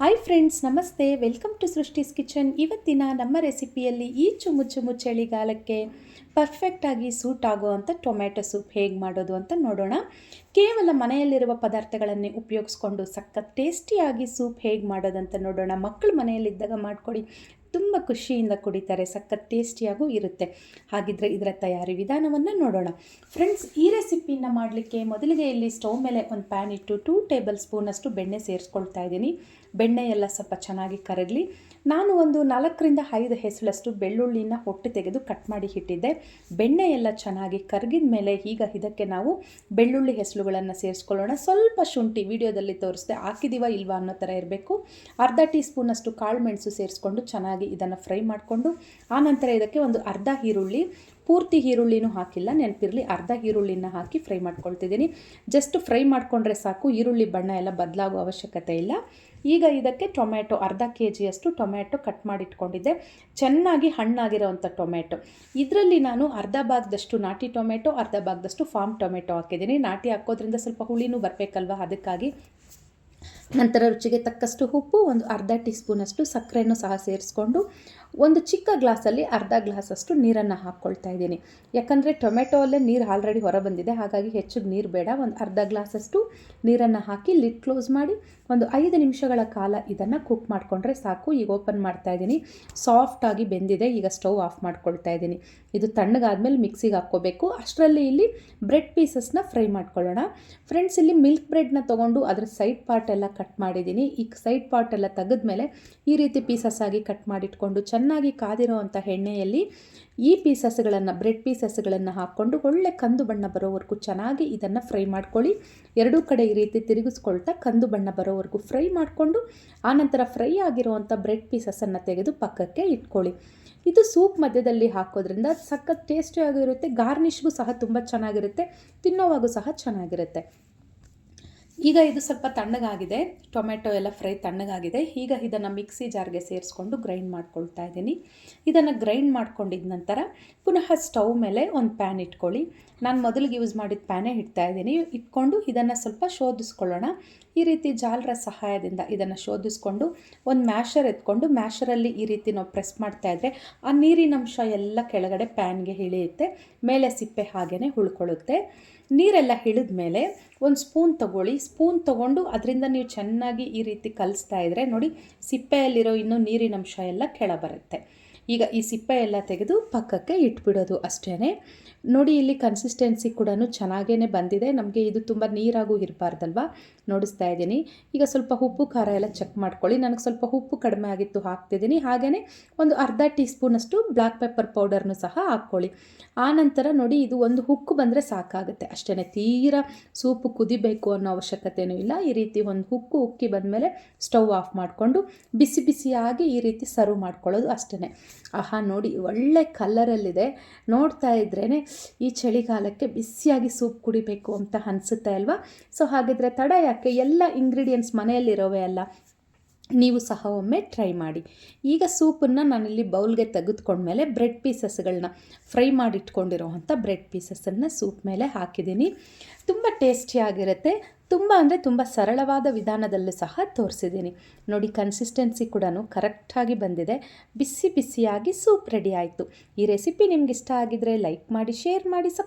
Hi friends ನಮಸ್ತೆ. Welcome to Srishti's kitchen ಇವತ್ತಿನ ನಮ್ಮ ರೆಸಿಪಿಯಲ್ಲಿ ಈ ಚುಮು ಚುಮು ಚಳಿಗಾಲಕ್ಕೆ ಪರ್ಫೆಕ್ಟಾಗಿ ಸೂಟ್ ಆಗುವಂಥ ಟೊಮ್ಯಾಟೊ ಸೂಪ್ ಹೇಗೆ ಮಾಡೋದು ಅಂತ ನೋಡೋಣ. ಕೇವಲ ಮನೆಯಲ್ಲಿರುವ ಪದಾರ್ಥಗಳನ್ನೇ ಉಪಯೋಗಿಸ್ಕೊಂಡು ಸಖತ್ ಟೇಸ್ಟಿಯಾಗಿ ಸೂಪ್ ಹೇಗೆ ಮಾಡೋದಂತ ನೋಡೋಣ. ಮಕ್ಕಳು ಮನೆಯಲ್ಲಿದ್ದಾಗ ಮಾಡಿಕೊಡಿ. ತುಂಬ ಖುಷಿಯಿಂದ ಕುಡಿತಾರೆ, ಸಖತ್ ಟೇಸ್ಟಿಯಾಗೂ ಇರುತ್ತೆ. ಹಾಗಿದ್ರೆ ಇದರ ತಯಾರಿ ವಿಧಾನವನ್ನು ನೋಡೋಣ. ಫ್ರೆಂಡ್ಸ್, ಈ ರೆಸಿಪಿನ ಮಾಡಲಿಕ್ಕೆ ಮೊದಲಿಗೆ ಇಲ್ಲಿ ಸ್ಟವ್ ಮೇಲೆ ಒಂದು ಪ್ಯಾನ್ ಇಟ್ಟು ಟೂ ಟೇಬಲ್ ಸ್ಪೂನಷ್ಟು ಬೆಣ್ಣೆ ಸೇರಿಸ್ಕೊಳ್ತಾ ಇದ್ದೀನಿ. ಬೆಣ್ಣೆ ಎಲ್ಲ ಸ್ವಲ್ಪ ಚೆನ್ನಾಗಿ ಕರಗಲಿ. ನಾನು ಒಂದು ನಾಲ್ಕರಿಂದ ಐದು ಹೆಸಳಷ್ಟು ಬೆಳ್ಳುಳ್ಳಿನ ಹೊಟ್ಟೆ ತೆಗೆದು ಕಟ್ ಮಾಡಿ ಇಟ್ಟಿದ್ದೆ. ಬೆಣ್ಣೆ ಎಲ್ಲ ಚೆನ್ನಾಗಿ ಕರಗಿದ ಮೇಲೆ ಈಗ ಇದಕ್ಕೆ ನಾವು ಬೆಳ್ಳುಳ್ಳಿ ಹೆಸಳುಗಳನ್ನು ಸೇರಿಸ್ಕೊಳ್ಳೋಣ. ಸ್ವಲ್ಪ ಶುಂಠಿ ವಿಡಿಯೋದಲ್ಲಿ ತೋರಿಸ್ದೆ ಹಾಕಿದೀವ ಇಲ್ವಾ ಅನ್ನೋ ಥರ ಇರಬೇಕು. ಅರ್ಧ ಟೀ ಸ್ಪೂನಷ್ಟು ಕಾಳು ಮೆಣಸು ಸೇರಿಸ್ಕೊಂಡು ಚೆನ್ನಾಗಿ ಇದನ್ನು ಫ್ರೈ ಮಾಡಿಕೊಂಡು ಆನಂತರ ಇದಕ್ಕೆ ಒಂದು ಅರ್ಧ ಈರುಳ್ಳಿ, ಪೂರ್ತಿ ಈರುಳ್ಳಿನೂ ಹಾಕಿಲ್ಲ, ನೆನಪಿರಲಿ ಅರ್ಧ ಈರುಳ್ಳಿನ ಹಾಕಿ ಫ್ರೈ ಮಾಡ್ಕೊಳ್ತಿದ್ದೀನಿ. ಜಸ್ಟ್ ಫ್ರೈ ಮಾಡಿಕೊಂಡ್ರೆ ಸಾಕು, ಈರುಳ್ಳಿ ಬಣ್ಣ ಎಲ್ಲ ಬದಲಾಗುವ ಅವಶ್ಯಕತೆ ಇಲ್ಲ. ಈಗ ಇದಕ್ಕೆ ಟೊಮ್ಯಾಟೊ, ಅರ್ಧ ಕೆ ಜಿಯಷ್ಟು ಟೊಮ್ಯಾಟೊ ಕಟ್ ಮಾಡಿಟ್ಕೊಂಡಿದ್ದೆ. ಚೆನ್ನಾಗಿ ಹಣ್ಣಾಗಿರೋವಂಥ ಟೊಮ್ಯಾಟೊ. ಇದರಲ್ಲಿ ನಾನು ಅರ್ಧ ಭಾಗದಷ್ಟು ನಾಟಿ ಟೊಮೆಟೊ ಅರ್ಧ ಭಾಗದಷ್ಟು ಫಾರ್ಮ್ ಟೊಮೆಟೊ ಹಾಕಿದ್ದೀನಿ. ನಾಟಿ ಹಾಕೋದ್ರಿಂದ ಸ್ವಲ್ಪ ಹುಳಿನೂ ಬರಬೇಕಲ್ವ? ಅದಕ್ಕಾಗಿ ನಂತರ ರುಚಿಗೆ ತಕ್ಕಷ್ಟು ಉಪ್ಪು, ಒಂದು ಅರ್ಧ ಟೀ ಸ್ಪೂನಷ್ಟು ಸಕ್ಕರೆಯನ್ನು ಸಹ ಸೇರಿಸ್ಕೊಂಡು ಒಂದು ಚಿಕ್ಕ ಗ್ಲಾಸಲ್ಲಿ ಅರ್ಧ ಗ್ಲಾಸಷ್ಟು ನೀರನ್ನು ಹಾಕ್ಕೊಳ್ತಾ ಇದ್ದೀನಿ. ಯಾಕಂದರೆ ಟೊಮೆಟೊಲ್ಲೇ ನೀರು ಆಲ್ರೆಡಿ ಹೊರ ಬಂದಿದೆ ಹಾಗಾಗಿ ಹೆಚ್ಚು ನೀರು ಬೇಡ. ಒಂದು ಅರ್ಧ ಗ್ಲಾಸಷ್ಟು ನೀರನ್ನು ಹಾಕಿ ಲಿಡ್ ಕ್ಲೋಸ್ ಮಾಡಿ ಒಂದು ಐದು ನಿಮಿಷಗಳ ಕಾಲ ಇದನ್ನು ಕುಕ್ ಮಾಡಿಕೊಂಡ್ರೆ ಸಾಕು. ಈಗ ಓಪನ್ ಮಾಡ್ತಾ ಇದ್ದೀನಿ. ಸಾಫ್ಟಾಗಿ ಬೆಂದಿದೆ. ಈಗ ಸ್ಟವ್ ಆಫ್ ಮಾಡ್ಕೊಳ್ತಾ ಇದ್ದೀನಿ. ಇದು ತಣ್ಣಗಾದ್ಮೇಲೆ ಮಿಕ್ಸಿಗೆ ಹಾಕ್ಕೋಬೇಕು. ಅಷ್ಟರಲ್ಲಿ ಇಲ್ಲಿ ಬ್ರೆಡ್ ಪೀಸಸ್ನ ಫ್ರೈ ಮಾಡ್ಕೊಳ್ಳೋಣ. ಫ್ರೆಂಡ್ಸ್, ಇಲ್ಲಿ ಮಿಲ್ಕ್ ಬ್ರೆಡ್ನ ತೊಗೊಂಡು ಅದರ ಸೈಡ್ ಪಾರ್ಟ್ ಎಲ್ಲ ಕಟ್ ಮಾಡಿದ್ದೀನಿ. ಈ ಸೈಡ್ ಪಾರ್ಟ್ ಎಲ್ಲ ತೆಗೆದ್ಮೇಲೆ ಈ ರೀತಿ ಪೀಸಸ್ ಆಗಿ ಕಟ್ ಮಾಡಿಟ್ಕೊಂಡು ಚೆನ್ನಾಗಿ ಕಾದಿರೋ ಅಂಥ ಎಣ್ಣೆಯಲ್ಲಿ ಈ ಪೀಸಸ್ಗಳನ್ನು ಬ್ರೆಡ್ ಪೀಸಸ್ಗಳನ್ನು ಹಾಕ್ಕೊಂಡು ಒಳ್ಳೆ ಕಂದು ಬಣ್ಣ ಬರೋವರೆಗೂ ಚೆನ್ನಾಗಿ ಇದನ್ನು ಫ್ರೈ ಮಾಡ್ಕೊಳ್ಳಿ. ಎರಡೂ ಕಡೆ ಈ ರೀತಿ ತಿರುಗಿಸ್ಕೊಳ್ತಾ ಕಂದು ಬಣ್ಣ ಬರೋವರೆಗೂ ಫ್ರೈ ಮಾಡಿಕೊಂಡು ಆನಂತರ ಫ್ರೈ ಆಗಿರುವಂಥ ಬ್ರೆಡ್ ಪೀಸಸನ್ನು ತೆಗೆದು ಪಕ್ಕಕ್ಕೆ ಇಟ್ಕೊಳ್ಳಿ. ಇದು ಸೂಪ್ ಮಧ್ಯದಲ್ಲಿ ಹಾಕೋದ್ರಿಂದ ಸಖತ್ ಟೇಸ್ಟಿಯಾಗಿರುತ್ತೆ ಗಾರ್ನಿಷ್ಗೂ ಸಹ ತುಂಬ ಚೆನ್ನಾಗಿರುತ್ತೆ. ತಿನ್ನೋವಾಗೂ ಸಹ ಚೆನ್ನಾಗಿರುತ್ತೆ. ಈಗ ಇದು ಸ್ವಲ್ಪ ತಣ್ಣಗಾಗಿದೆ. ಟೊಮೆಟೊ ಎಲ್ಲ ಫ್ರೈ ತಣ್ಣಗಾಗಿದೆ. ಈಗ ಇದನ್ನು ಮಿಕ್ಸಿ ಜಾರ್ಗೆ ಸೇರಿಸ್ಕೊಂಡು ಗ್ರೈಂಡ್ ಮಾಡ್ಕೊಳ್ತಾ ಇದ್ದೀನಿ. ಇದನ್ನು ಗ್ರೈಂಡ್ ಮಾಡ್ಕೊಂಡಿದ ನಂತರ ಪುನಃ ಸ್ಟವ್ ಮೇಲೆ ಒಂದು ಪ್ಯಾನ್ ಇಟ್ಕೊಳ್ಳಿ. ನಾನು ಮೊದಲಿಗೆ ಯೂಸ್ ಮಾಡಿದ ಪ್ಯಾನೇ ಇಡ್ತಾ ಇದ್ದೀನಿ. ಇಟ್ಕೊಂಡು ಇದನ್ನು ಸ್ವಲ್ಪ ಶೋಧಿಸ್ಕೊಳ್ಳೋಣ. ಈ ರೀತಿ ಜಾಲರ ಸಹಾಯದಿಂದ ಇದನ್ನು ಶೋಧಿಸ್ಕೊಂಡು ಒಂದು ಮ್ಯಾಷರ್ ಎತ್ಕೊಂಡು ಮ್ಯಾಷರಲ್ಲಿ ಈ ರೀತಿ ನಾವು ಪ್ರೆಸ್ ಮಾಡ್ತಾ ಇದ್ದರೆ ಆ ನೀರಿನಂಶ ಎಲ್ಲ ಕೆಳಗಡೆ ಪ್ಯಾನ್ಗೆ ಇಳಿಯುತ್ತೆ. ಮೇಲೆ ಸಿಪ್ಪೆ ಹಾಗೇ ಉಳ್ಕೊಳ್ಳುತ್ತೆ. ನೀರೆಲ್ಲ ಹಿಡಿದ ಮೇಲೆ ಒಂದು ಸ್ಪೂನ್ ತಗೊಳ್ಳಿ. ಸ್ಪೂನ್ ತೊಗೊಂಡು ಅದರಿಂದ ನೀವು ಚೆನ್ನಾಗಿ ಈ ರೀತಿ ಕಲಿಸ್ತಾ ಇದ್ದರೆ ನೋಡಿ, ಸಿಪ್ಪೆಯಲ್ಲಿರೋ ಇನ್ನೂ ನೀರಿನಂಶ ಎಲ್ಲ ಕೆಳ ಬರುತ್ತೆ ಈಗ ಈ ಸಿಪ್ಪೆ ಎಲ್ಲ ತೆಗೆದು ಪಕ್ಕಕ್ಕೆ ಇಟ್ಬಿಡೋದು ಅಷ್ಟೇ ನೋಡಿ, ಇಲ್ಲಿ ಕನ್ಸಿಸ್ಟೆನ್ಸಿ ಕೂಡ ಚೆನ್ನಾಗೇ ಬಂದಿದೆ. ನಮಗೆ ಇದು ತುಂಬ ನೀರಾಗೂ ಇರಬಾರ್ದಲ್ವ? ನೋಡಿಸ್ತಾ ಇದ್ದೀನಿ. ಈಗ ಸ್ವಲ್ಪ ಉಪ್ಪು, ಖಾರ ಎಲ್ಲ ಚೆಕ್ ಮಾಡ್ಕೊಳ್ಳಿ. ನನಗೆ ಸ್ವಲ್ಪ ಉಪ್ಪು ಕಡಿಮೆ ಆಗಿತ್ತು, ಹಾಕ್ತಿದ್ದೀನಿ. ಹಾಗೆಯೇ ಒಂದು ಅರ್ಧ ಟೀ ಸ್ಪೂನಷ್ಟು ಬ್ಲ್ಯಾಕ್ ಪೆಪ್ಪರ್ ಪೌಡರ್ನು ಸಹ ಹಾಕ್ಕೊಳ್ಳಿ. ಆನಂತರ ನೋಡಿ, ಇದು ಒಂದು ಹುಕ್ಕು ಬಂದರೆ ಸಾಕಾಗುತ್ತೆ. ಅಷ್ಟೇ ತೀರಾ ಸೂಪು ಕುದಿಬೇಕು ಅನ್ನೋ ಅವಶ್ಯಕತೆಯೂ ಇಲ್ಲ. ಈ ರೀತಿ ಒಂದು ಹುಕ್ಕು ಉಕ್ಕಿ ಬಂದಮೇಲೆ ಸ್ಟವ್ ಆಫ್ ಮಾಡಿಕೊಂಡು ಬಿಸಿ ಬಿಸಿಯಾಗಿ ಈ ರೀತಿ ಸರ್ವ್ ಮಾಡ್ಕೊಳ್ಳೋದು ಅಷ್ಟೇ ಆಹಾ, ನೋಡಿ, ಒಳ್ಳೆ ಕಲ್ಲರಲ್ಲಿದೆ. ನೋಡ್ತಾ ಇದ್ರೇ ಈ ಚಳಿಗಾಲಕ್ಕೆ ಬಿಸಿಯಾಗಿ ಸೂಪ್ ಕುಡಿಬೇಕು ಅಂತ ಅನಿಸುತ್ತೆ ಅಲ್ವಾ? ಸೊ ಹಾಗಿದ್ರೆ ತಡ ಯಾಕೆ? ಎಲ್ಲ ಇಂಗ್ರೀಡಿಯೆಂಟ್ಸ್ ಮನೆಯಲ್ಲಿರೋವೆ ಅಲ್ಲ. ನೀವು ಸಹ ಒಮ್ಮೆ ಟ್ರೈ ಮಾಡಿ. ಈಗ ಸೂಪನ್ನು ನಾನಿಲ್ಲಿ ಬೌಲ್ಗೆ ತೆಗೆದುಕೊಂಡ್ಮೇಲೆ ಬ್ರೆಡ್ ಪೀಸಸ್ಗಳನ್ನ ಫ್ರೈ ಮಾಡಿಟ್ಕೊಂಡಿರೋವಂಥ ಬ್ರೆಡ್ ಪೀಸಸನ್ನು ಸೂಪ್ ಮೇಲೆ ಹಾಕಿದ್ದೀನಿ. ತುಂಬ ಟೇಸ್ಟಿಯಾಗಿರುತ್ತೆ ತುಂಬ ಅಂದರೆ ತುಂಬ ಸರಳವಾದ ವಿಧಾನದಲ್ಲೂ ಸಹ ತೋರಿಸಿದ್ದೀನಿ. ನೋಡಿ ಕನ್ಸಿಸ್ಟೆನ್ಸಿ ಕೂಡ ಕರೆಕ್ಟಾಗಿ ಬಂದಿದೆ. ಬಿಸಿ ಬಿಸಿಯಾಗಿ ಸೂಪ್ ರೆಡಿ ಆಯಿತು. ಈ ರೆಸಿಪಿ ನಿಮ್ಗೆ ಇಷ್ಟ ಆಗಿದ್ರೆ ಲೈಕ್ ಮಾಡಿ ಶೇರ್ ಮಾಡಿ ಸಬ್